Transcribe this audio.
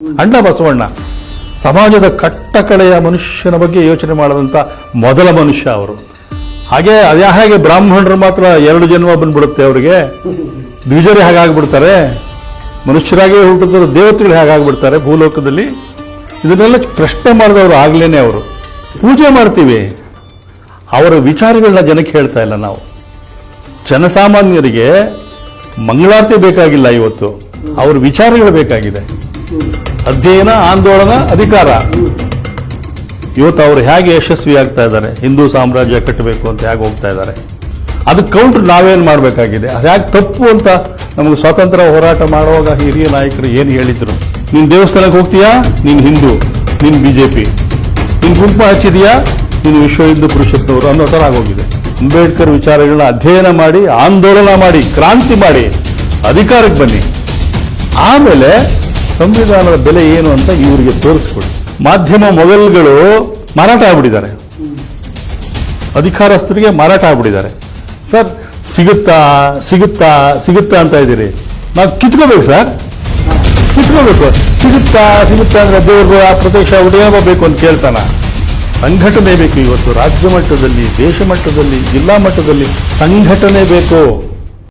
ಅಣ್ಣ ಬಸವಣ್ಣ, ಸಮಾಜದ ಕಟ್ಟಕಡೆಯ ಮನುಷ್ಯನ ಬಗ್ಗೆ ಯೋಚನೆ ಮಾಡಿದಂಥ ಮೊದಲ ಮನುಷ್ಯ ಅವರು. ಹಾಗೆ, ಅದೇ ಹಾಗೆ ಬ್ರಾಹ್ಮಣರು ಮಾತ್ರ ಎರಡು ಜನ್ಮ ಬಂದ್ಬಿಡುತ್ತೆ ಅವರಿಗೆ. ದ್ವಿಜರೇ ಹಾಗಾಗ್ಬಿಡ್ತಾರೆ. ಮನುಷ್ಯರಾಗೇ ಹುಟ್ಟಿದ್ರು ದೇವತೆಗಳು ಹೇಗಾಗ್ಬಿಡ್ತಾರೆ ಭೂಲೋಕದಲ್ಲಿ. ಇದನ್ನೆಲ್ಲ ಪ್ರಶ್ನೆ ಮಾಡಿದವರು ಆಗ್ಲೇನೆ ಅವರು. ಪೂಜೆ ಮಾಡ್ತೀವಿ. ಅವರ ವಿಚಾರಗಳನ್ನ ಜನಕ್ಕೆ ಹೇಳ್ತಾ ಇಲ್ಲ ನಾವು. ಜನಸಾಮಾನ್ಯರಿಗೆ ಮಂಗಳಾರತಿ ಬೇಕಾಗಿಲ್ಲ ಇವತ್ತು. ಅವ್ರ ವಿಚಾರಗಳು ಬೇಕಾಗಿದೆ. ಅಧ್ಯಯನ, ಆಂದೋಲನ, ಅಧಿಕಾರ. ಇವತ್ತು ಅವರು ಹೇಗೆ ಯಶಸ್ವಿ ಆಗ್ತಾ ಇದ್ದಾರೆ, ಹಿಂದೂ ಸಾಮ್ರಾಜ್ಯ ಕಟ್ಟಬೇಕು ಅಂತ ಹೇಗೆ ಹೋಗ್ತಾ ಇದ್ದಾರೆ. ಅದು ಕೌಂಟ್ರ್ ನಾವೇನು ಮಾಡಬೇಕಾಗಿದೆ? ಅದು ಯಾಕೆ ತಪ್ಪು ಅಂತ ನಮಗೆ ಸ್ವಾತಂತ್ರ್ಯ ಹೋರಾಟ ಮಾಡುವಾಗ ಹಿರಿಯ ನಾಯಕರು ಏನು ಹೇಳಿದ್ರು? ನೀನು ದೇವಸ್ಥಾನಕ್ಕೆ ಹೋಗ್ತೀಯಾ? ನೀನು ಹಿಂದೂ, ನೀನು ಬಿ ಜೆ ಪಿ ನೀನು ಗುಂಪು ಹಚ್ಚಿದೀಯಾ? ನೀನು ವಿಶ್ವ ಹಿಂದೂ ಪರಿಷತ್ನವರು ಅನ್ನೋ ಥರ ಆಗೋಗಿದೆ. ಅಂಬೇಡ್ಕರ್ ವಿಚಾರಗಳನ್ನ ಅಧ್ಯಯನ ಮಾಡಿ, ಆಂದೋಲನ ಮಾಡಿ, ಕ್ರಾಂತಿ ಮಾಡಿ, ಅಧಿಕಾರಕ್ಕೆ ಬನ್ನಿ. ಆಮೇಲೆ ಸಂವಿಧಾನದ ಬೆಲೆ ಏನು ಅಂತ ಇವರಿಗೆ ತೋರಿಸ್ಕೊಡಿ. ಮಾಧ್ಯಮ ಮೊಬೈಲ್ಗಳು ಮಾರಾಟ ಆಗ್ಬಿಟ್ಟಿದ್ದಾರೆ. ಅಧಿಕಾರಸ್ಥರಿಗೆ ಮಾರಾಟ ಆಗ್ಬಿಟ್ಟಿದ್ದಾರೆ. ಸರ್, ಸಿಗುತ್ತಾ ಸಿಗುತ್ತಾ ಸಿಗುತ್ತಾ ಅಂತ ಇದ್ದೀರಿ. ನಾವು ಕಿತ್ಕೋಬೇಕು ಸರ್. ಕಿತ್ಕೋಬೇಕು. ಸಿಗುತ್ತಾ ಸಿಗುತ್ತಾ ಅಂದ್ರೆ ದೇವರು ಆ ಪ್ರದೇಶ ಬೇಕು ಅಂತ ಕೇಳ್ತಾನ. ಸಂಘಟನೆ ಬೇಕು ಇವತ್ತು. ರಾಜ್ಯ ಮಟ್ಟದಲ್ಲಿ, ದೇಶ ಮಟ್ಟದಲ್ಲಿ, ಜಿಲ್ಲಾ ಮಟ್ಟದಲ್ಲಿ ಸಂಘಟನೆ ಬೇಕು.